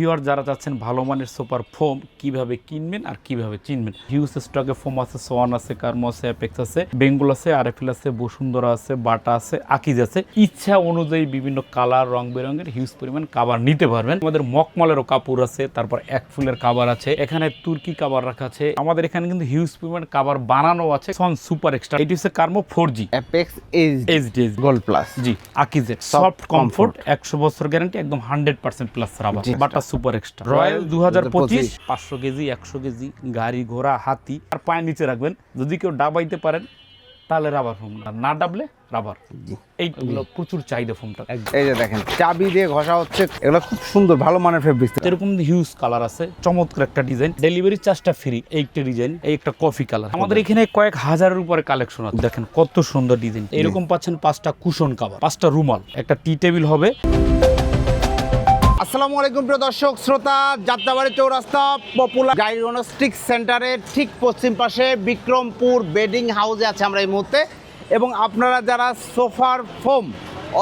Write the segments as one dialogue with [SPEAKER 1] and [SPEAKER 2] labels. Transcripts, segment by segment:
[SPEAKER 1] Viewer যারা চাচ্ছেন ভালো মানের সুপার ফোম কীভাবে কিনবেন আর কীভাবে চিনবেন? হিউজ স্টকে ফোম আছে সোয়ান আছে কার্মো আছে অ্যাপেক্স আছে বেঙ্গল আছে আরএফএল আছে বসুন্ধরা আছে বাটা আছে আকিজ আছে। ইচ্ছা অনুযায়ী বিভিন্ন কালার রং বেরঙের হিউজ পরিমাণ কাবার নিতে পারবেন। আমাদের মকমলেরও কাপড় আছে তারপর এক ফুলের কাবার আছে। এখানে তুর্কি কাবার রাখা আছে। আমাদের এখানে কিন্তু হিউজ পরিমাণ কাবার বানানো আছে। সন সুপার এক্সট্রা এটি হচ্ছে Karmo four G
[SPEAKER 2] apex H
[SPEAKER 1] HD
[SPEAKER 2] gold plus
[SPEAKER 1] জি আকিজের সফট কমফোর্ট একশো বছর গ্যারান্টি একদম hundred percent plus rubber. Bata super extra. Royal দু হাজার পঁচিশ। পাঁচশো। কেজি একশো কেজি গাড়ি ঘোড়া হাতি আর পায়ের নিচে রাখবেন। যদি কেউ ডাবাইতে পারেন তাহলে রাবার ফোম না না ডাবলে রাবার এইগুলো প্রচুর চাহিদা ফোমটা
[SPEAKER 2] এই যে দেখেন চাবি দিয়ে ঘষা হচ্ছে এগুলো খুব সুন্দর ভালো মানের ফেব্রিক
[SPEAKER 1] এরকম হিউজ কালার আছে চমৎকার একটা ডিজাইন ডেলিভারি চার্জটা ফ্রি এই একটা ডিজাইন এই একটা কফি কালার আমাদের এখানে কয়েক হাজারের উপরে কালেকশন আছে। দেখেন কত সুন্দর ডিজাইন এরকম পাচ্ছেন পাঁচটা কুশন কাভার পাঁচটা রুমাল। একটা টি টেবিল হবে।
[SPEAKER 2] আসসালামু আলাইকুম প্রিয় দর্শক, শ্রোতা, যাত্রাবাড়ি চৌরাস্তা, পপুলার ডায়াগনস্টিক সেন্টারের ঠিক পশ্চিম পাশে বিক্রমপুর বেডিং হাউসে আছে আমরা এই মুহূর্তে। এবং আপনারা যারা সোফার ফোম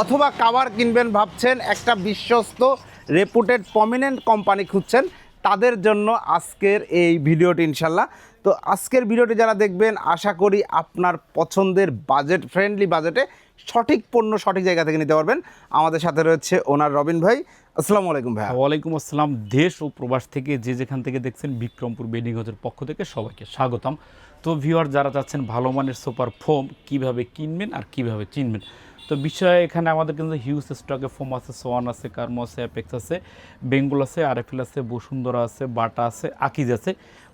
[SPEAKER 2] অথবা কাভার কিনবেন ভাবছেন, একটা বিশ্বস্ত, রেপুটেড, প্রমিনেন্ট কোম্পানি খুঁজছেন, তাদের জন্য আজকের এই ভিডিওটি ইনশাল্লাহ তো আজকের ভিডিওটি যারা দেখবেন, আশা করি আপনার পছন্দের বাজেট ফ্রেন্ডলি বাজেটে সঠিক পণ্য সঠিক জায়গা থেকে নিতে পারবেন। আমাদের সাথে রয়েছে ওনার রবিন ভাই। আসসালামু আলাইকুম ভাই
[SPEAKER 1] ওয়ালাইকুম আসসালাম। দেশ ও প্রবাস থেকে যে যেখান থেকে দেখছেন বিক্রমপুর বেডিং হাউসের পক্ষ থেকে সবাইকে স্বাগতম। তো ভিউয়ার যারা চাচ্ছেন ভালো মানের সুপার ফোম কীভাবে কিনবেন আর কীভাবে চিনবেন? তো বিষয়ে এখানে আমাদের কিন্তু হিউজ স্টকে ফোম আছে সোয়ান আছে কার্মো আছে অ্যাপেক্স আছে বেঙ্গল আছে আরএফএল আছে বসুন্ধরা আছে বাটা আছে আকিজ আছে।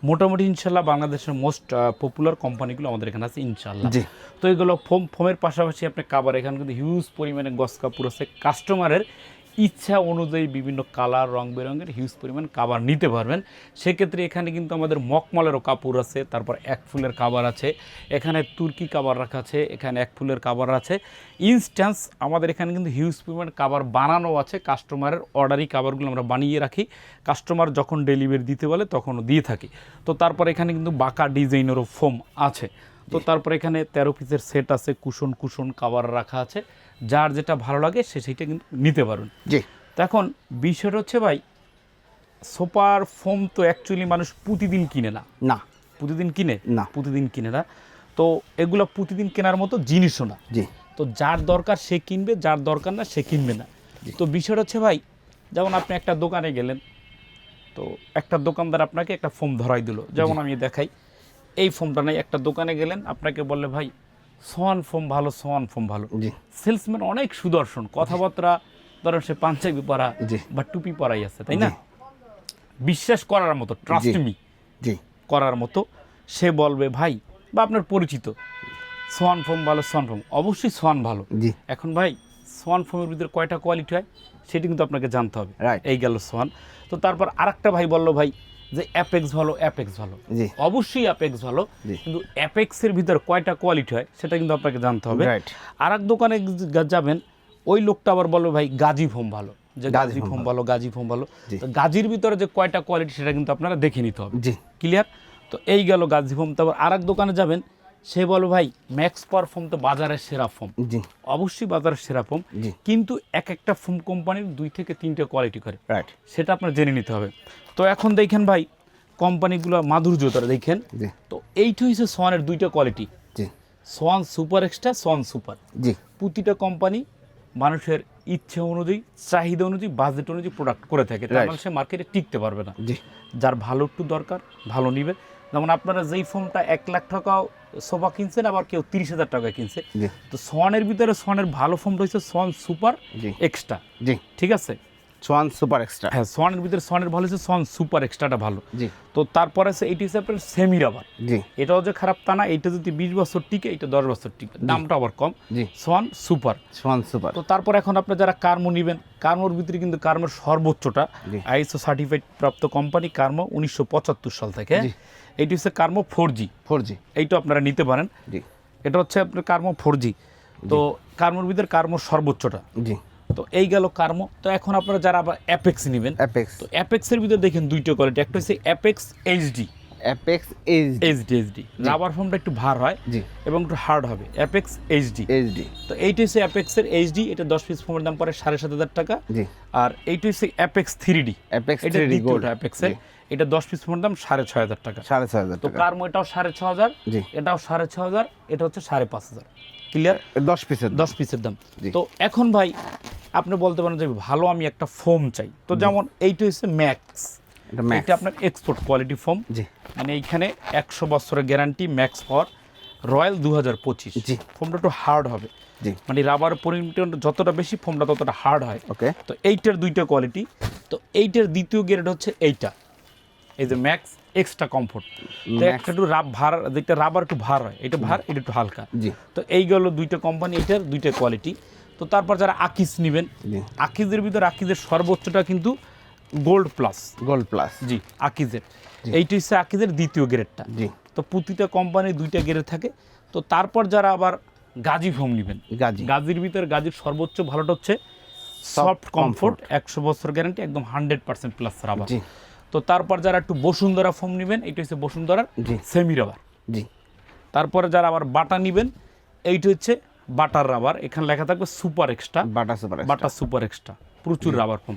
[SPEAKER 1] মোটামুটি ইনশাল্লাহ বাংলাদেশের মোস্ট পপুলার কোম্পানিগুলো আমাদের এখানে আছে ইনশাল্লাহ
[SPEAKER 2] জি।
[SPEAKER 1] তো এগুলো ফোম ফোমের পাশাপাশি আপনি কাবার এখানে কিন্তু হিউজ পরিমাণে গস কাপড় আছে। কাস্টমারের ইচ্ছা অনুযায়ী বিভিন্ন কালার রং বেরঙের হিউজ পরিমাণ কাবার নিতে পারবেন। সেক্ষেত্রে এখানে কিন্তু আমাদের মকমলেরও কাপড় আছে, তারপর এক ফুলের কাবার আছে, এখানে তুর্কি কাবার রাখা আছে, এখানে এক ফুলের কাবার আছে। ইনস্ট্যান্স আমাদের এখানে কিন্তু হিউজ পরিমাণ কাবার বানানো আছে কাস্টমারের অর্ডারি কাবারগুলো আমরা বানিয়ে রাখি। কাস্টমার যখন ডেলিভারি দিতে বলে তখনও দিয়ে থাকি। তো তারপর এখানে কিন্তু বাঁকা ডিজাইনেরও ফোম আছে। তো তারপর এখানে তেরো পিসের সেট আছে কুশন কুশন কাভার রাখা আছে। যার যেটা ভালো লাগে সে সেইটা কিন্তু নিতে পারবেন
[SPEAKER 2] জি।
[SPEAKER 1] তো এখন বিষয়টা হচ্ছে ভাই সোপার ফোম তো অ্যাকচুয়ালি মানুষ প্রতিদিন কিনে না।
[SPEAKER 2] না।
[SPEAKER 1] প্রতিদিন কিনে?
[SPEAKER 2] না।
[SPEAKER 1] প্রতিদিন কিনে না। তো এগুলো প্রতিদিন কেনার মতো জিনিসও না।
[SPEAKER 2] জি।
[SPEAKER 1] তো যার দরকার সে কিনবে যার দরকার না সে কিনবে না। তো বিষয়টা হচ্ছে ভাই যেমন আপনি একটা দোকানে গেলেন তো একটা দোকানদার আপনাকে একটা ফোম ধরাই দিল। যেমন আমি দেখাই এই ফোমটা নাই। একটা দোকানে গেলেন আপনাকে বললে ভাই সোয়ান ফোম ভালো সোয়ান ফোম ভালো। সেলসম্যান অনেক সুদর্শন কথাবার্তা ধরেন সে পাঞ্জাবি পরা। বা টুপি পরাই আছে তাই না? বিশ্বাস করার মতো ট্রাস্ট মি করার মতো সে বলবে ভাই বা আপনার পরিচিত সোয়ান ফোম ভালো সোয়ান ফোম অবশ্যই সোয়ান ভালো। এখন ভাই সোয়ান ফোমের ভিতরে কয়টা কোয়ালিটি হয় সেটি কিন্তু আপনাকে জানতে হবে. এই গেল সোয়ান। তো তারপর আরেকটা ভাই বলল ভাই যে অ্যাপেক্স ভালো অ্যাপেক্স ভালো।
[SPEAKER 2] জি।
[SPEAKER 1] অবশ্যই অ্যাপেক্স ভালো। কিন্তু অ্যাপেক্সের ভিতর কয়টা কোয়ালিটি হয় সেটা কিন্তু আপনাকে জানতে হবে।
[SPEAKER 2] রাইট
[SPEAKER 1] আর এক দোকানে যাবেন ওই লোকটা আবার বলবে ভাই গাজী ফোম ভালো। যে
[SPEAKER 2] গাজী ফোম
[SPEAKER 1] ভালো। গাজী ফোম ভালো। তো গাজীর ভিতরে যে কয়টা কোয়ালিটি সেটা কিন্তু আপনারা দেখে নিতে হবে।
[SPEAKER 2] জি।
[SPEAKER 1] ক্লিয়ার তো এই গেল গাজী ফোম তারপর আর এক দোকানে যাবেন সে বলো ভাই ম্যাক্স পার ফোম তো বাজারের সেরা ফোম
[SPEAKER 2] জি।
[SPEAKER 1] অবশ্যই বাজারের সেরা ফোম। কিন্তু এক একটা ফোম কোম্পানির দুই থেকে তিনটে কোয়ালিটি করে।
[SPEAKER 2] রাইট
[SPEAKER 1] সেটা আপনার জেনে নিতে হবে। তো এখন দেখেন ভাই কোম্পানিগুলো মাধুর্যতারা দেখেন। তো এইটা হচ্ছে সোয়ানের দুইটা কোয়ালিটি
[SPEAKER 2] জি।
[SPEAKER 1] Swan super extra Swan super
[SPEAKER 2] জি।
[SPEAKER 1] প্রতিটা কোম্পানি মানুষের ইচ্ছে অনুযায়ী চাহিদা অনুযায়ী বাজেট অনুযায়ী প্রোডাক্ট করে থাকে।
[SPEAKER 2] তাহলে
[SPEAKER 1] মানে সে মার্কেটে টিকতে পারবে না।
[SPEAKER 2] জি।
[SPEAKER 1] যার ভালো একটু দরকার ভালো নিবে। যেমন আপনারা যেই ফোনটা এক লাখ টাকাও সোফা কিনছেন আবার কেউ তিরিশ হাজার টাকা কিনছে। তো সোয়ানের ভিতরে সোয়ানের ভালো ফোনটা হচ্ছে সোয়ান সুপার এক্সট্রা
[SPEAKER 2] জি।
[SPEAKER 1] ঠিক আছে?
[SPEAKER 2] Swan super extra.
[SPEAKER 1] হ্যাঁ সোয়ানের ভিতরে সোয়ানের ভালো হচ্ছে সোয়ান সুপার এক্সট্রাটা ভালো।
[SPEAKER 2] জি।
[SPEAKER 1] তো তারপরে আছে এইটি হচ্ছে আপনার সেমি রাবার
[SPEAKER 2] জি।
[SPEAKER 1] এটাও যে খারাপ তা না এইটা যদি বিশ বছর টিকে এটা দশ বছর টিকে। দামটা আবার কম।
[SPEAKER 2] জি।
[SPEAKER 1] Swan super.
[SPEAKER 2] Swan super.
[SPEAKER 1] তো তারপর এখন আপনি যারা কার্মো নেবেন কার্মোর ভিতরে কিন্তু কার্মোর সর্বোচ্চটা। আইএসও সার্টিফাইড প্রাপ্ত কোম্পানি কার্মো উনিশশো পঁচাত্তর সাল থেকে। এইটি হচ্ছে কার্মো ফোর জি
[SPEAKER 2] ফোর জি
[SPEAKER 1] এইটা আপনারা নিতে পারেন।
[SPEAKER 2] জি।
[SPEAKER 1] এটা হচ্ছে আপনার কার্মো ফোর জি। তো কার্মোর ভিতরে কার্মোর সর্বোচ্চটা।
[SPEAKER 2] জি।
[SPEAKER 1] তো এই গেল কার্মো। তো এখন আপনারা যারা আবার অ্যাপেক্স নেবেন
[SPEAKER 2] অ্যাপেক্স
[SPEAKER 1] তো অ্যাপেক্সের ভিতরে দেখেন দুইটা কোয়ালিটি একটা হচ্ছে apex HD
[SPEAKER 2] apex H
[SPEAKER 1] HD HD rubber ফোমটা একটু ভার হয়
[SPEAKER 2] জি।
[SPEAKER 1] এবং একটু হার্ড হবে। অ্যাপেক্স এইচডি
[SPEAKER 2] এইচডি
[SPEAKER 1] তো এইটা হচ্ছে অ্যাপেক্সের এইচডি এটা দশ পিস ফোমের দাম পড়ে সাড়ে সাত হাজার টাকা।
[SPEAKER 2] জি।
[SPEAKER 1] আর এইটা হচ্ছে অ্যাপেক্স থ্রি ডি
[SPEAKER 2] অ্যাপেক্স
[SPEAKER 1] এটা দ্বিতীয়টা অ্যাপেক্সের এটা দশ পিস ফোনের দাম সাড়ে ছয় হাজার টাকা।
[SPEAKER 2] সাড়ে ছয় হাজার
[SPEAKER 1] তো কার্মো এটাও সাড়ে ছ হাজার।
[SPEAKER 2] জি।
[SPEAKER 1] এটাও সাড়ে ছ হাজার এটা হচ্ছে সাড়ে পাঁচ হাজার। ক্লিয়ার
[SPEAKER 2] দশ পিসের
[SPEAKER 1] দশ পিসের দাম। তো এখন ভাই আপনি বলতে পারেন যে ভালো আমি একটা ফোম চাই। তো যেমন এইটা হচ্ছে ম্যাক্স
[SPEAKER 2] এটা ম্যাক্স
[SPEAKER 1] এটা আপনার এক্সপোর্ট কোয়ালিটি ফোম
[SPEAKER 2] জি।
[SPEAKER 1] মানে এইখানে একশো বছরের গ্যারান্টি ম্যাক্স ফর রয়্যাল দু হাজার পঁচিশ।
[SPEAKER 2] জি।
[SPEAKER 1] ফোমটা একটু হার্ড হবে।
[SPEAKER 2] জি।
[SPEAKER 1] মানে রাবার পরিমাণ যতটা বেশি ফোমটা ততটা হার্ড হয়।
[SPEAKER 2] ওকে।
[SPEAKER 1] তো এইটার দুইটা কোয়ালিটি তো এইটার দ্বিতীয় গ্রেড হচ্ছে এইটা। এই যে ম্যাক্স এক্সট্রা কমফোর্ট তো একটা একটু রাব ভার যেটা রাবার একটু ভার হয় এটা ভার এটা একটু হালকা।
[SPEAKER 2] জি।
[SPEAKER 1] তো এই গেল দুইটা কোম্পানি এটার দুইটা কোয়ালিটি তো তারপর যারা আকিস নেবেন আকিজের ভিতর আকিজের সর্বোচ্চটা কিন্তু গোল্ড প্লাস।
[SPEAKER 2] Gold plus.
[SPEAKER 1] জি আকিজের এইটা হচ্ছে আকিজের দ্বিতীয় গ্রেডটা।
[SPEAKER 2] জি।
[SPEAKER 1] তো প্রতিটা কোম্পানির দুইটা গ্রেড থাকে। তো তারপর যারা আবার গাজি ফোম নেবেন
[SPEAKER 2] গাজি।
[SPEAKER 1] গাজির ভিতর গাজির সর্বোচ্চ ভালোটা হচ্ছে সফট কমফোর্ট একশো বছর গ্যারান্টি একদম হান্ড্রেড পার্সেন্ট প্লাস রাবার
[SPEAKER 2] জি।
[SPEAKER 1] তো তারপর যারা একটু বসুন্ধরা ফোম নেবেন এটা হচ্ছে বসুন্ধরার
[SPEAKER 2] জি।
[SPEAKER 1] সেমি রাবার
[SPEAKER 2] জি।
[SPEAKER 1] তারপরে যারা আবার বাটা নেবেন এইটা হচ্ছে বাটার রাবার এখানে লেখা থাকবে super extra.
[SPEAKER 2] Bata super
[SPEAKER 1] Bata super extra প্রচুর রাবার ফোম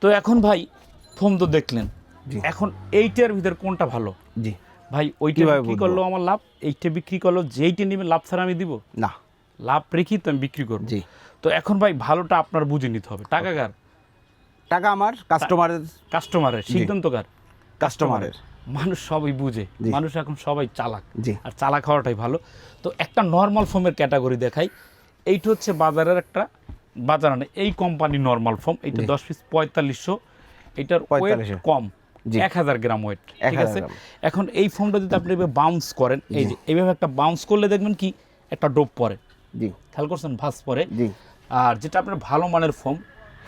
[SPEAKER 1] তো এখন ভাই ফোম তো দেখলেন। এখন এইটার ভিতর কোনটা ভালো?
[SPEAKER 2] জি।
[SPEAKER 1] ভাই ওইটা বিক্রি করল আমার লাভ? এইটা বিক্রি করল যেইটা নেবেন লাভ ছাড়া আমি দিব?
[SPEAKER 2] না।
[SPEAKER 1] লাভ রেখেই তো আমি বিক্রি করব।
[SPEAKER 2] জি।
[SPEAKER 1] তো এখন ভাই ভালোটা আপনার বুঝে নিতে হবে। টাকা কার?
[SPEAKER 2] টাকা আমার কাস্টমারের
[SPEAKER 1] কাস্টমারের সিদ্ধান্তকার
[SPEAKER 2] কাস্টমারের
[SPEAKER 1] মানুষ সবাই বুঝে। মানুষ এখন সবাই চালাক। আর চালাক হওয়াটাই ভালো। তো একটা নর্মাল ফোমের ক্যাটাগরি দেখাই। এইটা হচ্ছে বাজারের একটা বাজার মানে এই কোম্পানি নর্মাল ফোম এইটা দশ পিস পঁয়তাল্লিশশো। এটার ওয়েট কম। এক হাজার গ্রাম ওয়েট ঠিক আছে? এখন এই ফোমটা যদি আপনি এভাবে বাউন্স করেন এই যে এইভাবে একটা বাউন্স করলে দেখবেন কি একটা ডোপ পরে।
[SPEAKER 2] জি।
[SPEAKER 1] খেয়াল করছেন? ভাস পরে।
[SPEAKER 2] জি।
[SPEAKER 1] আর যেটা আপনার ভালো মানের ফোম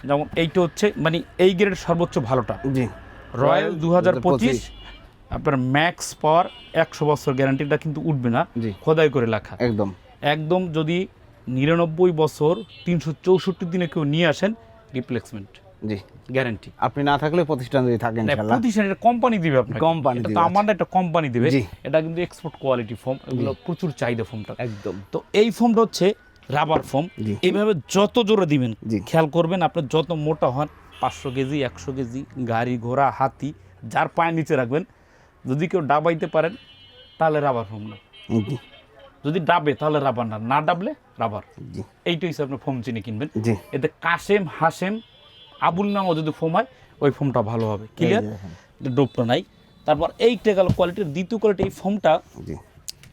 [SPEAKER 1] যেমন এইটা হচ্ছে মানে এই গ্রেড সর্বোচ্চ ভালোটা।
[SPEAKER 2] জি।
[SPEAKER 1] রয়্যাল দু হাজার পঁচিশ আপনার ম্যাক্স পাওয়ার একশো বছর গ্যারান্টিটা কিন্তু উঠবে না। খোদাই করে লেখা।
[SPEAKER 2] একদম।
[SPEAKER 1] একদম যদি নিরানব্বই বছর তিনশো চৌষট্টি দিনে কেউ নিয়ে আসেন রিপ্লেসমেন্ট
[SPEAKER 2] জি।
[SPEAKER 1] গ্যারান্টি
[SPEAKER 2] আপনি না থাকলে প্রতিষ্ঠান যদি থাকে ইনশাআল্লাহ।
[SPEAKER 1] প্রতিষ্ঠানের কোম্পানি দিবে আপনাকে। এটা
[SPEAKER 2] দিবে,
[SPEAKER 1] তো
[SPEAKER 2] আচ্ছা।
[SPEAKER 1] আমাদের একটা কোম্পানি দিবে। এটা কিন্তু এক্সপোর্ট কোয়ালিটি ফোম এগুলো প্রচুর চাহিদা ফোমটা
[SPEAKER 2] একদম।
[SPEAKER 1] তো এই ফোমটা হচ্ছে রাবার ফোম এইভাবে যত জোরে দিবেন। খেয়াল করবেন আপনার যত মোটা হন পাঁচশো কেজি একশো কেজি গাড়ি ঘোড়া হাতি যার পায়ের নিচে রাখবেন যদি কেউ ডাবাইতে পারেন তাহলে রাবার ফোম না। যদি ডাবে তাহলে রাবার না। না ডাবলে রাবার
[SPEAKER 2] জি।
[SPEAKER 1] এইটাই হচ্ছে আপনি ফোম চিনি কিনবেন। এতে কাশেম হাসেম আবুল নামও যদি ফোম হয় ওই ফোমটা ভালো হবে। ক্লিয়ার ডোপটা নাই। তারপর এইটা গেল কোয়ালিটির দ্বিতীয় কোয়ালিটি এই ফোমটা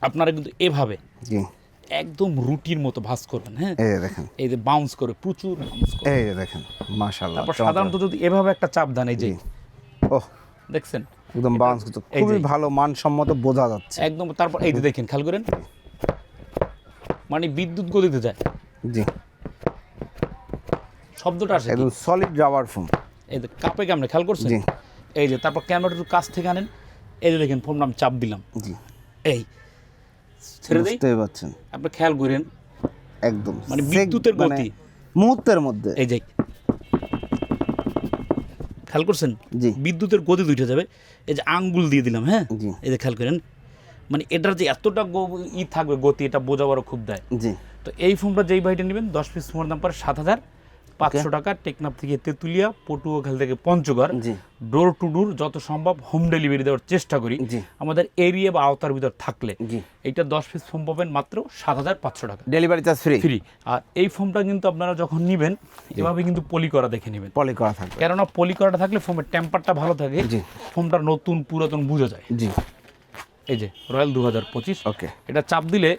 [SPEAKER 1] আপনারা কিন্তু এভাবে একদম রুটির মতো ভাস করবেন হ্যাঁ?
[SPEAKER 2] এই দেখেন।
[SPEAKER 1] এই যে বাউন্স করে প্রচুর বাউন্স করে।
[SPEAKER 2] এই দেখেন মাশাআল্লাহ
[SPEAKER 1] তারপর সাধারণত যদি এভাবে একটা চাপ দেন এই যে
[SPEAKER 2] জি। ও
[SPEAKER 1] দেখছেন?
[SPEAKER 2] একদম বাউন্স করতে
[SPEAKER 1] এই
[SPEAKER 2] খুবই। ভালো মানসম্মত বোঝা যাচ্ছে।
[SPEAKER 1] একদম তারপর এই যে দেখেন খেয়াল করেন। মানে বিদ্যুৎ গতিতে যায়
[SPEAKER 2] জি।
[SPEAKER 1] শব্দটা আসে
[SPEAKER 2] একদম সলিড রাবার ফোম
[SPEAKER 1] এই যে কাপে কেমনে খেয়াল করছেন?
[SPEAKER 2] জি।
[SPEAKER 1] এই যে তারপর ক্যামেরাটা একটু কাছ থেকে আনেন। এই যে দেখেন ফোনটা আমি চাপ দিলাম।
[SPEAKER 2] জি।
[SPEAKER 1] এই ছেড়ে দেই।
[SPEAKER 2] বুঝতেই পারছেন।
[SPEAKER 1] আপনি খেয়াল করেন।
[SPEAKER 2] একদম।
[SPEAKER 1] মানে বিদ্যুতের
[SPEAKER 2] মানে
[SPEAKER 1] গতি।
[SPEAKER 2] মুহূর্তের মধ্যে।
[SPEAKER 1] এই যে খেয়াল করছেন?
[SPEAKER 2] জি।
[SPEAKER 1] বিদ্যুতের গতি দুইটা যাবে। এই যে আঙ্গুল দিয়ে দিলাম হ্যাঁ? এই যে খেয়াল করেন মানে এটার যে এতটা ই থাকবে গতি এটা বোঝাবারও খুব দেয়।
[SPEAKER 2] জি।
[SPEAKER 1] তো এই ফোনটা যেই ভাইটা নেবেন দশ পিস ফোনের দাম পরে সাত হাজার পাঁচশো টাকা টেকনাফ থেকে তেঁতুলিয়া পটুয়াখাল থেকে পঞ্চগড়। ডোর টু ডোর যত সম্ভব হোম ডেলিভারি দেওয়ার চেষ্টা করি। আমাদের এরিয়া বা আওতার ভিতর থাকলে এইটা দশ পিস ফোন পাবেন মাত্র সাত হাজার পাঁচশো টাকা।
[SPEAKER 2] ডেলিভারি চার্জ ফ্রি
[SPEAKER 1] ফ্রি আর এই ফোনটা কিন্তু আপনারা যখন নেবেন এভাবে কিন্তু পলি করা দেখে নেবেন।
[SPEAKER 2] পলি করা থাকবে।
[SPEAKER 1] কেননা পলি করাটা থাকলে ফোমের টেম্পারটা ভালো থাকে।
[SPEAKER 2] জি।
[SPEAKER 1] ফোনটা নতুন পুরাতন বোঝা যায়।
[SPEAKER 2] জি।
[SPEAKER 1] এই যে রয়্যাল দু হাজার পঁচিশ।
[SPEAKER 2] ওকে।
[SPEAKER 1] এটা চাপ দিলে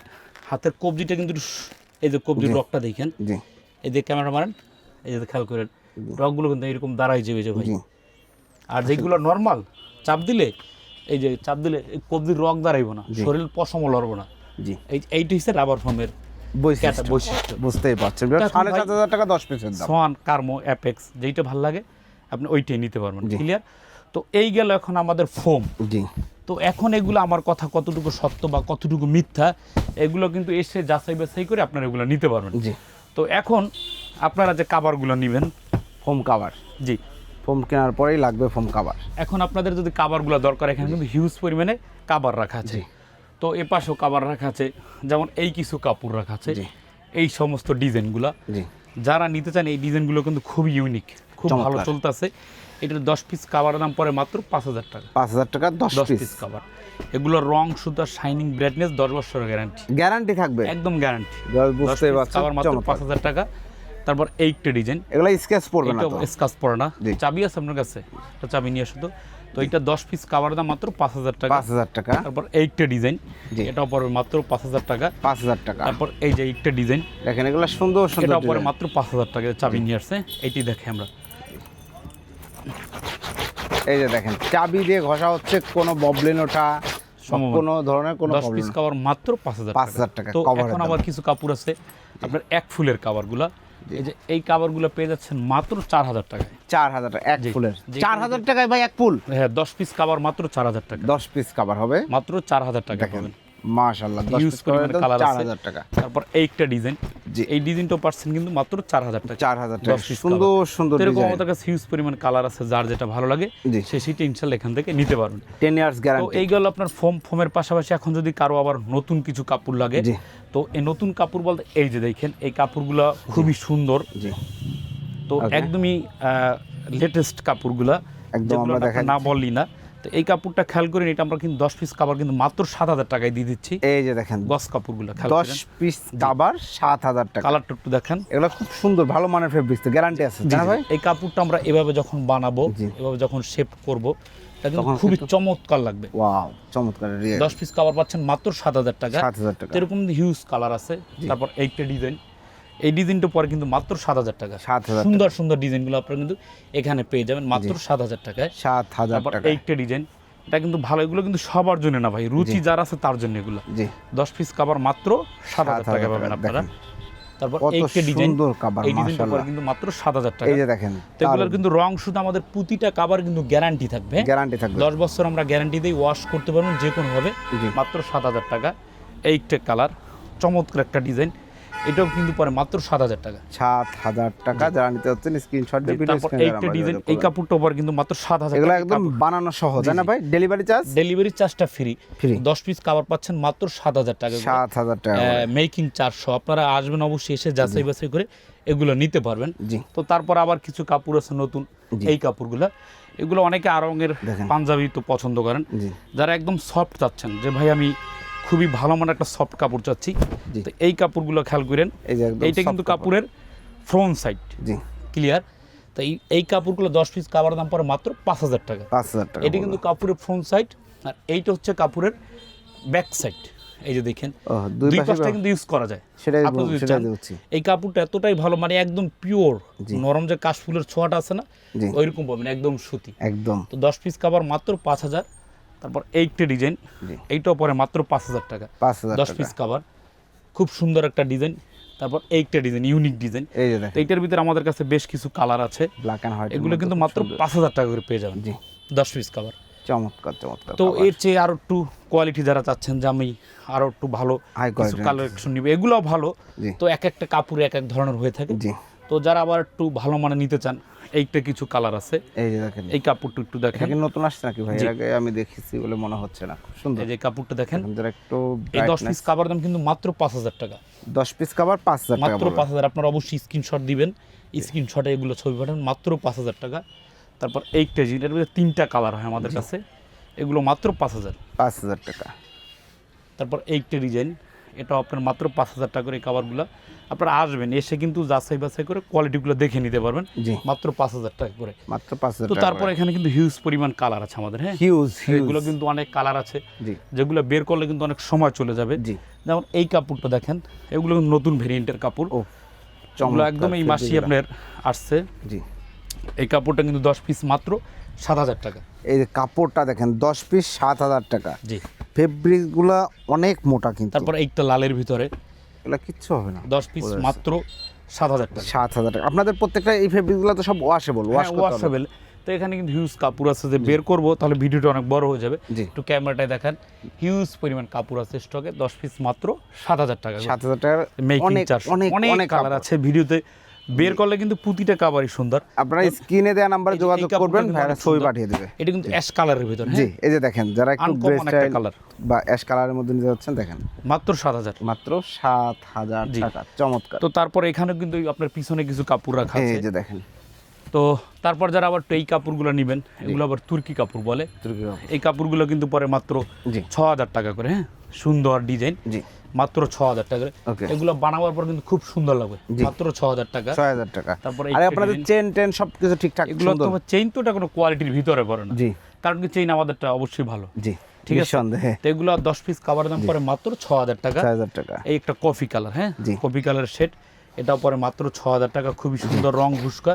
[SPEAKER 1] হাতের কবজিটা কিন্তু এই যে কবজির। রকটা দেখেন। এই যে ক্যামেরা মারেন এই যে খেয়াল করেন রকগুলো কিন্তু এরকম দাঁড়াই যাবে যে ভাই। আর যেগুলো নর্মাল চাপ দিলে এই যে চাপ দিলে কবজির রক দাঁড়াইবো না শরীর পশমও লড়বো না।
[SPEAKER 2] জি।
[SPEAKER 1] এই এইটা হচ্ছে রাবার ফোমের
[SPEAKER 2] বৈশিষ্ট্য। বুঝতেই পারছেন।
[SPEAKER 1] এখন
[SPEAKER 2] সাড়ে সাত হাজার টাকা দশ পিসের দাম।
[SPEAKER 1] সোয়ান কার্মো অ্যাপেক্স যেইটা ভালো লাগে আপনি ওইটাই নিতে পারবেন ক্লিয়ার তো এই গেল এখন আমাদের ফোম
[SPEAKER 2] জি।
[SPEAKER 1] তো এখন এগুলো আমার কথা কতটুকু সত্য বা কতটুকু মিথ্যা এগুলো কিন্তু এসে যাচাই বাছাই করে আপনারা এগুলো নিতে পারবেন।
[SPEAKER 2] জি।
[SPEAKER 1] তো এখন আপনারা যে কাবারগুলো নেবেন
[SPEAKER 2] হোম কাভার
[SPEAKER 1] জি।
[SPEAKER 2] ফোম কেনার পরেই লাগবে ফোম কাভার
[SPEAKER 1] এখন আপনাদের যদি কাবারগুলো দরকার এখানে কিন্তু হিউজ পরিমাণে কাবার রাখা আছে। তো এ পাশেও কাবার রাখা আছে যেমন এই কিছু কাপড় রাখা আছে। এই সমস্ত ডিজাইনগুলো যারা নিতে চান এই ডিজাইনগুলো কিন্তু খুব ইউনিক খুব ভালো। চলতেছে। এটার দশ পিস কাবার দাম পরে মাত্র পাঁচ হাজার টাকা।
[SPEAKER 2] পাঁচ হাজার টাকা দশ পিস
[SPEAKER 1] কাবার এগুলো রং সুতা শাইনিং ব্রাইটনেস দশ বছরের গ্যারান্টি
[SPEAKER 2] গ্যারান্টি থাকবে।
[SPEAKER 1] একদম গ্যারান্টি
[SPEAKER 2] বুঝতে
[SPEAKER 1] মাত্র পাঁচ হাজার টাকা। তারপর এইটটা ডিজাইন
[SPEAKER 2] এগুলো স্কেচ পড়বে না তো?
[SPEAKER 1] স্কাচ পড়ে না। চাবি আছে আপনার কাছে? একটা চাবি নিয়ে আসো তো। তো এটা দশ পিস কাবার দাম মাত্র পাঁচ হাজার টাকা।
[SPEAKER 2] পাঁচ হাজার টাকা।
[SPEAKER 1] তারপর এইটটা ডিজাইন। এটাও পড়বে মাত্র পাঁচ হাজার টাকা।
[SPEAKER 2] পাঁচ হাজার টাকা।
[SPEAKER 1] তারপর এই যে এইটটা ডিজাইন
[SPEAKER 2] দেখেন এগুলো সুন্দর সুন্দর
[SPEAKER 1] এটাও পরে মাত্র পাঁচ হাজার টাকা। চাবি নিয়ে আসছে। এইটি দেখে আমরা।
[SPEAKER 2] এই যে দেখেন চাবি দিয়ে ঘষা হচ্ছে কোনো ববলিন ওঠা। কোনো ধরনের কোনো
[SPEAKER 1] দশ পিস কাভার মাত্র পাঁচ হাজার
[SPEAKER 2] 5,000 টাকা
[SPEAKER 1] তো এখন আবার কিছু কাপড় আছে। আপনার এক ফুলের কাভারগুলা এই যে এই কাভারগুলো পেয়ে যাচ্ছেন মাত্র চার হাজার টাকায়।
[SPEAKER 2] চার হাজার টাকা এক ফুলের। চার হাজার টাকায় ভাই এক ফুল?
[SPEAKER 1] হ্যাঁ দশ পিস কাভার মাত্র চার হাজার টাকা।
[SPEAKER 2] দশ পিস কাভার হবে।
[SPEAKER 1] মাত্র চার হাজার টাকা পাবেন।
[SPEAKER 2] কাভার
[SPEAKER 1] পরিমাণে colour
[SPEAKER 2] চার
[SPEAKER 1] আছে।
[SPEAKER 2] হাজার টাকা।
[SPEAKER 1] তারপর এইটা ডিজাইন
[SPEAKER 2] জি।
[SPEAKER 1] এই ডিজাইনটাও পাচ্ছেন কিন্তু মাত্র চার হাজার টাকা।
[SPEAKER 2] চার হাজার টাকা। সুন্দর সুন্দর
[SPEAKER 1] তো এরকম আমাদের কাছে হিউজ পরিমাণ কালার আছে যার যেটা ভালো লাগে। সে সেটা ইনশাল্লাহ এখান থেকে নিতে পারবেন।
[SPEAKER 2] টেন ইয়ার্স গ্যারান্টি
[SPEAKER 1] এই গেল আপনার ফোম ফোমের পাশাপাশি এখন যদি কারও আবার নতুন কিছু কাপড় লাগে তো এই নতুন কাপড় বলতে এই যে দেখেন এই কাপড়গুলো খুবই সুন্দর।
[SPEAKER 2] জি।
[SPEAKER 1] তো. একদমই লেটেস্ট কাপড়গুলা
[SPEAKER 2] একদম আমরা
[SPEAKER 1] আমরা
[SPEAKER 2] দেখাই
[SPEAKER 1] না বললি না তো এই কাপড়টা খেয়াল করেন এটা আমরা কিন্তু দশ পিস কাপড় কিন্তু মাত্র সাত হাজার টাকায় দিয়ে দিচ্ছি।
[SPEAKER 2] এই যে দেখেন
[SPEAKER 1] গস কাপড়গুলো
[SPEAKER 2] দশ পিস কাভার সাত হাজার টাকা।
[SPEAKER 1] কালারটা একটু দেখেন।
[SPEAKER 2] এগুলো খুব সুন্দর ভালো মানের ফেব্রিক্স তো গ্যারান্টি আছে ভাই?
[SPEAKER 1] এই কাপড়টা আমরা এভাবে যখন বানাবো এভাবে যখন শেপ করব খুবই চমৎকার লাগবে।
[SPEAKER 2] ওয়াও চমৎকার
[SPEAKER 1] দশ পিস কাভার পাচ্ছেন মাত্র সাত হাজার টাকা।
[SPEAKER 2] সাত হাজার টাকা।
[SPEAKER 1] এরকম হিউজ কালার আছে। তারপর এইটা ডিজাইন এই ডিজাইনটা পরে কিন্তু মাত্র সাত হাজার টাকা।
[SPEAKER 2] 7,000
[SPEAKER 1] সুন্দর সুন্দর ডিজাইনগুলো আপনারা কিন্তু এখানে পেয়ে যাবেন মাত্র সাত হাজার টাকায়।
[SPEAKER 2] সাত হাজার টাকা
[SPEAKER 1] এইটা ডিজাইন এটা কিন্তু ভালো এগুলো কিন্তু সবার জন্য না ভাই রুচি যার আছে তার জন্য এগুলো।
[SPEAKER 2] জি।
[SPEAKER 1] দশ পিস কাভার মাত্র সাত হাজার
[SPEAKER 2] 7,000
[SPEAKER 1] টাকা পাবেন আপনারা। তারপর এইটা ডিজাইন এই ডিজাইনটা পরে কিন্তু মাত্র সাত হাজার টাকা।
[SPEAKER 2] এই যে দেখেন
[SPEAKER 1] তো এগুলোর কিন্তু রং শুধু আমাদের প্রতিটা কাবার কিন্তু গ্যারান্টি থাকবে।
[SPEAKER 2] গ্যারান্টি থাকবে।
[SPEAKER 1] দশ বছর আমরা গ্যারান্টি দিই ওয়াশ করতে পারবেন যে কোনোভাবে
[SPEAKER 2] জি।
[SPEAKER 1] মাত্র সাত হাজার টাকা। এইটা কালার চমৎকার একটা ডিজাইন। এটাও কিন্তু পরে মাত্র সাত হাজার টাকা।
[SPEAKER 2] সাত হাজার টাকা যারা নিতে হচ্ছেন স্ক্রিনশট দিয়ে
[SPEAKER 1] এইটা ডিজাইন এই কাপড়টা পরে কিন্তু মাত্র সাত হাজার
[SPEAKER 2] এগুলো একদম বানানো সহজ না ভাই? ডেলিভারি চার্জ
[SPEAKER 1] ডেলিভারি চার্জটা ফ্রি
[SPEAKER 2] Free।
[SPEAKER 1] দশ পিস কাভার পাচ্ছেন মাত্র সাত হাজার টাকা
[SPEAKER 2] সাত হাজার টাকা।
[SPEAKER 1] মেকিং চারশো আপনারা আসবেন অবশ্যই এসে যাচাই বাছাই করে এগুলো নিতে পারবেন।
[SPEAKER 2] জি।
[SPEAKER 1] তো তারপর আবার কিছু কাপড় আছে নতুন। এই কাপড়গুলো। এগুলো অনেকে আরঙের পাঞ্জাবি তো পছন্দ করেন। যারা একদম সফট চাচ্ছেন যে ভাই আমি খুবই ভালো মানের একটা সফট কাপড় চাচ্ছি। তো এই কাপড়গুলো খেয়াল করেন এইটা কিন্তু কাপড়ের ফ্রন্ট সাইড
[SPEAKER 2] জি।
[SPEAKER 1] ক্লিয়ার তো এই এই কাপড়গুলো দশ পিস কাপড় দাম পড়ে মাত্র পাঁচ হাজার টাকা।
[SPEAKER 2] পাঁচ হাজার টাকা
[SPEAKER 1] এটা কিন্তু কাপড়ের ফ্রন্ট সাইড আর এইটা হচ্ছে কাপড়ের ব্যাক সাইড এই যে দেখেন
[SPEAKER 2] দুই
[SPEAKER 1] পাশটা কিন্তু ইউজ করা যায়।
[SPEAKER 2] সেটাই
[SPEAKER 1] আপনি। এই কাপড়টা এতটাই ভালো মানে একদম পিওর নরম যে কাশফুলের ছোঁয়াটা আছে না ওইরকম পাবেন একদম সুতি।
[SPEAKER 2] একদম।
[SPEAKER 1] তো দশ পিস কাপড় মাত্র পাঁচ হাজার। তারপর এইটটা ডিজাইন এইটাও পরে মাত্র পাঁচ হাজার টাকা।
[SPEAKER 2] পাঁচ হাজার
[SPEAKER 1] দশ পিস কাভার খুব সুন্দর একটা ডিজাইন তারপর এইটা ডিজাইন ইউনিক ডিজাইন
[SPEAKER 2] এই যে
[SPEAKER 1] তো এইটার ভিতরে আমাদের কাছে বেশ কিছু কালার আছে।
[SPEAKER 2] ব্ল্যাক অ্যান্ড হোয়াইট
[SPEAKER 1] এগুলো কিন্তু মাত্র পাঁচ হাজার টাকা করে পেয়ে যাবেন।
[SPEAKER 2] জি।
[SPEAKER 1] দশ পিস কাভার
[SPEAKER 2] চমৎকার চমৎকার
[SPEAKER 1] তো এর চেয়ে আরও একটু কোয়ালিটি যারা চাচ্ছেন যে আমি আরও একটু ভালো কিছু কালেকশন নিবে এগুলোও ভালো। তো এক একটা কাপড়ে এক এক ধরনের হয়ে থাকে।
[SPEAKER 2] জি।
[SPEAKER 1] তো যারা আবার একটু ভালো মানে নিতে চান এইটা কিছু কালার আছে।
[SPEAKER 2] এই যে দেখেন।
[SPEAKER 1] এই কাপড়টা একটু দেখেন।
[SPEAKER 2] কি নতুন আসছে নাকি ভাই? এর আগে আমি দেখেছি বলে মনে হচ্ছে না। খুব সুন্দর।
[SPEAKER 1] এই যে কাপড়টা দেখেন।
[SPEAKER 2] এখন একটু
[SPEAKER 1] এই দশ পিস কাপড় দাম কিন্তু মাত্র পাঁচ হাজার টাকা।
[SPEAKER 2] দশ পিস কাভার পাঁচ হাজার টাকা
[SPEAKER 1] মাত্র পাঁচ হাজার। আপনার অবশ্যই স্ক্রিনশট দিবেন। স্ক্রিনশটে এগুলো ছবি পাঠান। মাত্র পাঁচ হাজার টাকা। তারপর এই কেজি এর ভিতরে তিনটা কালার হয় আমাদের কাছে। এগুলো মাত্র পাঁচ হাজার।
[SPEAKER 2] পাঁচ হাজার টাকা।
[SPEAKER 1] তারপর এইটা ডিজাইন এটা আপনার মাত্র পাঁচ হাজার টাকা করে এই কাভারগুলো আপনারা আসবেন এসে কিন্তু যাচাই বাছাই করে কোয়ালিটিগুলো দেখে নিতে পারবেন। মাত্র পাঁচ হাজার টাকা করে।
[SPEAKER 2] মাত্র পাঁচ হাজার
[SPEAKER 1] তো তারপর এখানে কিন্তু হিউজ পরিমাণ কালার আছে আমাদের হ্যাঁ?
[SPEAKER 2] হিউজ
[SPEAKER 1] এগুলো কিন্তু অনেক কালার আছে
[SPEAKER 2] জি।
[SPEAKER 1] যেগুলো বের করলে কিন্তু অনেক সময় চলে যাবে।
[SPEAKER 2] জি।
[SPEAKER 1] যেমন এই কাপড়টা দেখেন এগুলো নতুন ভেরিয়েন্টের কাপড়।
[SPEAKER 2] ও
[SPEAKER 1] এগুলো একদম এই মাসি আপনার আসছে।
[SPEAKER 2] জি।
[SPEAKER 1] এই কাপড়টা কিন্তু দশ পিস মাত্র সাত হাজার টাকা।
[SPEAKER 2] এই যে কাপড়টা দেখেন দশ পিস সাত হাজার টাকা।
[SPEAKER 1] জি।
[SPEAKER 2] ফেব্রিকগুলো অনেক মোটা কিন্তু।
[SPEAKER 1] তারপর এইটা লালের ভিতরে।
[SPEAKER 2] এগুলো কিচ্ছু হবে না।
[SPEAKER 1] দশ পিস মাত্র সাত হাজার টাকা।
[SPEAKER 2] সাত হাজার টাকা। আপনাদের প্রত্যেকটা এই ফেব্রিকগুলো তো সব ওয়াশেবল
[SPEAKER 1] ওয়াশেবল তো এখানে কিন্তু হিউজ কাপড় আছে যে বের করব তাহলে ভিডিওটা অনেক বড় হয়ে যাবে। একটু ক্যামেরাটায় দেখান। হিউজ পরিমাণ কাপড় আছে স্টকে দশ পিস মাত্র সাত হাজার টাকা।
[SPEAKER 2] সাত হাজার টাকার
[SPEAKER 1] মেকিং চার্জ
[SPEAKER 2] অনেক
[SPEAKER 1] অনেক কালার আছে ভিডিওতে। বের করলে কিন্তু প্রতিটা সুন্দর।
[SPEAKER 2] আপনারা স্ক্রিনে দেওয়া নাম্বারে যোগাযোগ করবেন ভাইরা ছবি পাঠিয়ে দেবে।
[SPEAKER 1] এটা কিন্তু অ্যাশ কালারের ভিতর
[SPEAKER 2] জি এই যে দেখেন যারা একটু গ্রে স্টাইল
[SPEAKER 1] colour।
[SPEAKER 2] বা অ্যাশ কালারের মধ্যে নিতে যাচ্ছেন দেখেন।
[SPEAKER 1] মাত্র সাত হাজার।
[SPEAKER 2] মাত্র সাত হাজার
[SPEAKER 1] জি।
[SPEAKER 2] টাকা চমৎকার।
[SPEAKER 1] তো তারপর এখানে কিন্তু আপনার পিছনে কিছু কাপড় রাখা আছে।
[SPEAKER 2] এই যে দেখেন।
[SPEAKER 1] তো তারপর যারা আবার এই কাপড়গুলো নেবেন এগুলো আবার তুর্কি কাপড় বলে। এই কাপড়গুলো কিন্তু পরে মাত্র ছ হাজার টাকা করে হ্যাঁ? সুন্দর ডিজাইন।
[SPEAKER 2] জি।
[SPEAKER 1] মাত্র ছ হাজার টাকা. এগুলো বানাবার পর কিন্তু খুব সুন্দর লাগবে। মাত্র ছ হাজার টাকা।
[SPEAKER 2] ছয় হাজার টাকা।
[SPEAKER 1] তারপরে
[SPEAKER 2] আর আপনাদের চেন টেন সব কিছু ঠিকঠাক
[SPEAKER 1] এগুলো তো চেইন তো কোনো কোয়ালিটির ভিতরে পড়ে না।
[SPEAKER 2] জি।
[SPEAKER 1] কারণ কি চেইন আমাদেরটা অবশ্যই ভালো।
[SPEAKER 2] জি
[SPEAKER 1] ঠিক আছে?
[SPEAKER 2] নিঃসন্দেহে।
[SPEAKER 1] তো এগুলো দশ পিস কাবার দাম পরে মাত্র ছ হাজার টাকা।
[SPEAKER 2] ছয় হাজার টাকা।
[SPEAKER 1] এই একটা কফি কালার হ্যাঁ?
[SPEAKER 2] জি।
[SPEAKER 1] কফি কালার সেট এটাও পরে মাত্র ছ হাজার টাকা। খুবই সুন্দর রং ঘুষকা।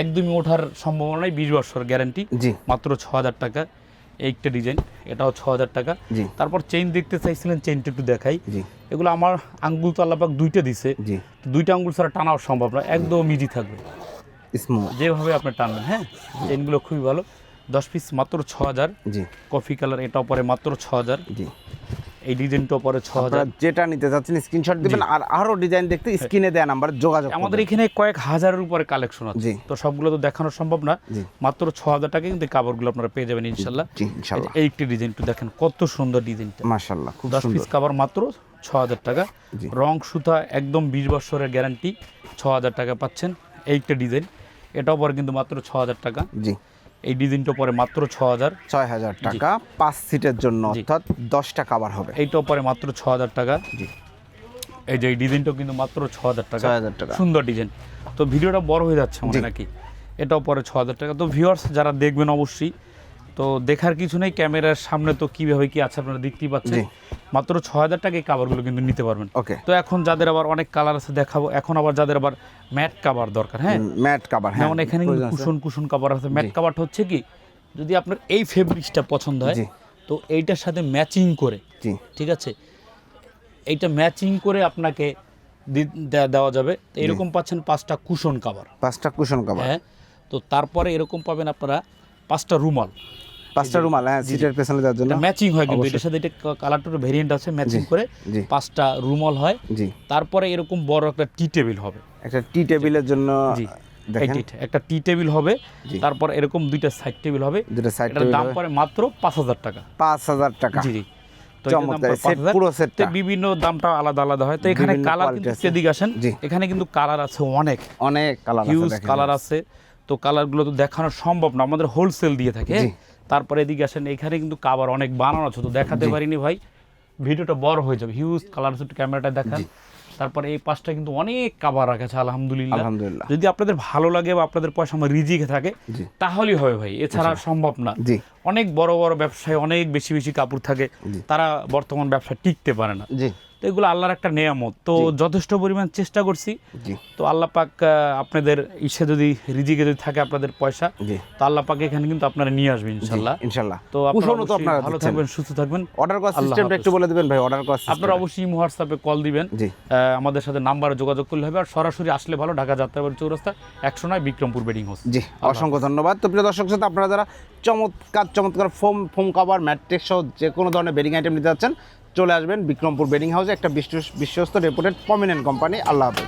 [SPEAKER 1] একদমই ওঠার সম্ভাবনা নাই বিশ বছর গ্যারান্টি
[SPEAKER 2] জি।
[SPEAKER 1] মাত্র ছ হাজার টাকা। একটা ডিজাইন এটাও ছ হাজার টাকা।
[SPEAKER 2] জি।
[SPEAKER 1] তারপর চেইন দেখতে চাইছিলেন চেইনটা একটু দেখাই।
[SPEAKER 2] জি।
[SPEAKER 1] এগুলো আমার আঙ্গুল তো আল্লাপাক দুইটা দিছে।
[SPEAKER 2] জি।
[SPEAKER 1] দুইটা আঙ্গুল ছাড়া টানাও সম্ভব না একদম ইজি থাকবে। যেভাবে আপনি টানবেন হ্যাঁ? চেইনগুলো খুবই ভালো। দশ পিস মাত্র ছ হাজার
[SPEAKER 2] জি।
[SPEAKER 1] কফি কালার এটাও পরে মাত্র ছ হাজার
[SPEAKER 2] জি।
[SPEAKER 1] এই ডিজাইনটাও পরে ছ হাজার।
[SPEAKER 2] যেটা নিতে চাচ্ছেন স্ক্রিনশট দিবেন আর আরও ডিজাইন দেখতে স্ক্রিনে দেওয়া নাম্বার যোগাযোগ
[SPEAKER 1] আমাদের এখানে কয়েক হাজারের উপরে কালেকশন আছে। তো সবগুলো তো দেখানো সম্ভব না। মাত্র ছ হাজার টাকা কিন্তু কাপড়গুলো আপনারা পেয়ে যাবেন ইনশাল্লাহ। এই একটি ডিজাইন একটু দেখেন কত সুন্দর ডিজাইনটা
[SPEAKER 2] মাশাআল্লাহ খুব
[SPEAKER 1] দশ পিস কাপড় মাত্র ছ হাজার টাকা। রং সুতা একদম বিশ বছরের গ্যারান্টি ছ হাজার টাকা পাচ্ছেন। এই একটা ডিজাইন এটাও পরে কিন্তু মাত্র ছ হাজার টাকা।
[SPEAKER 2] জি।
[SPEAKER 1] এই ডিজাইনটা পরে মাত্র ছ হাজার
[SPEAKER 2] ছয় হাজার টাকা। পাঁচ সিটের জন্য অর্থাৎ দশটা কাবার হবে।
[SPEAKER 1] এইটাও পরে মাত্র ছ হাজার টাকা।
[SPEAKER 2] জি।
[SPEAKER 1] এই যে এই ডিজাইনটাও কিন্তু মাত্র ছ হাজার টাকা।
[SPEAKER 2] ছয় হাজার টাকা।
[SPEAKER 1] সুন্দর ডিজাইন। তো ভিডিওটা বড় হয়ে যাচ্ছে আমার নাকি? এটাও পরে ছ হাজার টাকা। তো ভিউয়ার্স যারা দেখবেন অবশ্যই তো দেখার কিছু নেই ক্যামেরার সামনে তো কীভাবে কি আছে আপনারা দেখতেই পাচ্ছেন। মাত্র ছ হাজার টাকা এই কাভারগুলো কিন্তু নিতে পারবেন।
[SPEAKER 2] ওকে।
[SPEAKER 1] তো এখন যাদের আবার অনেক কালার আছে দেখাবো এখন আবার যাদের আবার ম্যাট কাভার দরকার হ্যাঁ?
[SPEAKER 2] ম্যাট হ্যাঁ।
[SPEAKER 1] যেমন এখানে। কুশন কুশন কাভার আছে। ম্যাট। কাভারটা হচ্ছে কি যদি আপনার এই ফেব্রিক্সটা পছন্দ হয় তো এইটার সাথে ম্যাচিং করে ঠিক আছে? এইটা ম্যাচিং করে আপনাকে দেওয়া যাবে। এরকম পাচ্ছেন পাঁচটা কুশন কাভার
[SPEAKER 2] পাঁচটা কুশন কাবার
[SPEAKER 1] হ্যাঁ? তো তারপরে এরকম পাবেন আপনারা পাঁচটা রুমাল।
[SPEAKER 2] পাঁচটা রুমাল হ্যাঁ সিটের পেছনে যাওয়ার জন্য।
[SPEAKER 1] ম্যাচিং হয় কিন্তু এটার সাথে এটা কালারটার ভেরিয়েন্ট আছে ম্যাচিং করে পাঁচটা রুমাল হয়।
[SPEAKER 2] জি।
[SPEAKER 1] তারপরে এরকম বড় একটা টি টেবিল হবে।
[SPEAKER 2] একটা টি টেবিলের জন্য
[SPEAKER 1] একটা টি টেবিল হবে। তারপর এরকম দুইটা সাইড টেবিল হবে।
[SPEAKER 2] সাইড
[SPEAKER 1] এটার দাম পড়ে মাত্র পাঁচ হাজার টাকা।
[SPEAKER 2] পাঁচ হাজার টাকা।
[SPEAKER 1] জি জি। তো এটার দাম
[SPEAKER 2] চমৎকার।
[SPEAKER 1] পড়ে
[SPEAKER 2] সেট
[SPEAKER 1] 5,000
[SPEAKER 2] পুরো সেটটা
[SPEAKER 1] বিভিন্ন দামটা আলাদা আলাদা হয়। তো এখানে কালার কিন্তু। সেদিকে আসেন। এখানে কিন্তু কালার আছে অনেক।
[SPEAKER 2] অনেক কালার
[SPEAKER 1] হিউজ কালার আছে। তো কালারগুলো তো দেখানো সম্ভব না। আমাদের হোলসেল দিয়ে থাকে। তারপরে এদিকে আসেন এখানে কিন্তু কাবার অনেক বানানো আছে তো দেখাতে পারিনি ভাই। ভিডিওটা বড় হয়ে যাবে হিউজ কালার আছে ক্যামেরাটা দেখান। তারপরে এই পাশটা কিন্তু অনেক কাবার রাখেছে আলহামদুলিল্লাহ।
[SPEAKER 2] আলহামদুলিল্লাহ।
[SPEAKER 1] যদি আপনাদের ভালো লাগে বা আপনাদের পয়সা আমার রিজিকে থাকে তাহলেই হবে ভাই এছাড়া সম্ভব না। অনেক বড় বড় ব্যবসায় অনেক বেশি বেশি কাপড় থাকে তারা বর্তমান ব্যবসা টিকতে পারে না।
[SPEAKER 2] জি।
[SPEAKER 1] তো এগুলো আল্লাহর একটা নিয়ামত। তো যথেষ্ট পরিমাণ চেষ্টা করছি। তো আল্লাহ পাক আপনাদের ইসে যদি রিজিকে যদি থাকে আপনাদের পয়সা তো আল্লাহ পাক এখানে কিন্তু আপনারা নিয়ে আসবেন ইনশাল্লাহ
[SPEAKER 2] ইনশাল্লাহ
[SPEAKER 1] তো আপনারা ভালো থাকবেন সুস্থ থাকবেন।
[SPEAKER 2] অর্ডার করার সিস্টেমটা একটু বলে দিবেন ভাই অর্ডার করার
[SPEAKER 1] আপনারা অবশ্যই হোয়াটসঅ্যাপে কল দিবেন।
[SPEAKER 2] জি।
[SPEAKER 1] আমাদের সাথে নাম্বারে যোগাযোগ করলে হবে আর সরাসরি আসলে ভালো ঢাকা যাত্রাবাড়ি চৌরাস্তা একশো নয় বিক্রমপুর বেডিং হাউস
[SPEAKER 2] জি অসংখ্য ধন্যবাদ। তো প্রিয় দর্শক সাথে আপনারা যারা চমৎকার চমৎকার ফোম ফোম কভার ম্যাট্রিক সহ যে কোনো ধরনের বেডিং আইটেম নিতে যাচ্ছেন চলে আসবেন বিক্রমপুর বেডিং হাউসে একটা বিশ্ব বিশ্বস্ত রেপুটেড প্রমিনেন্ট কোম্পানি আল্লাহ হাফেজ।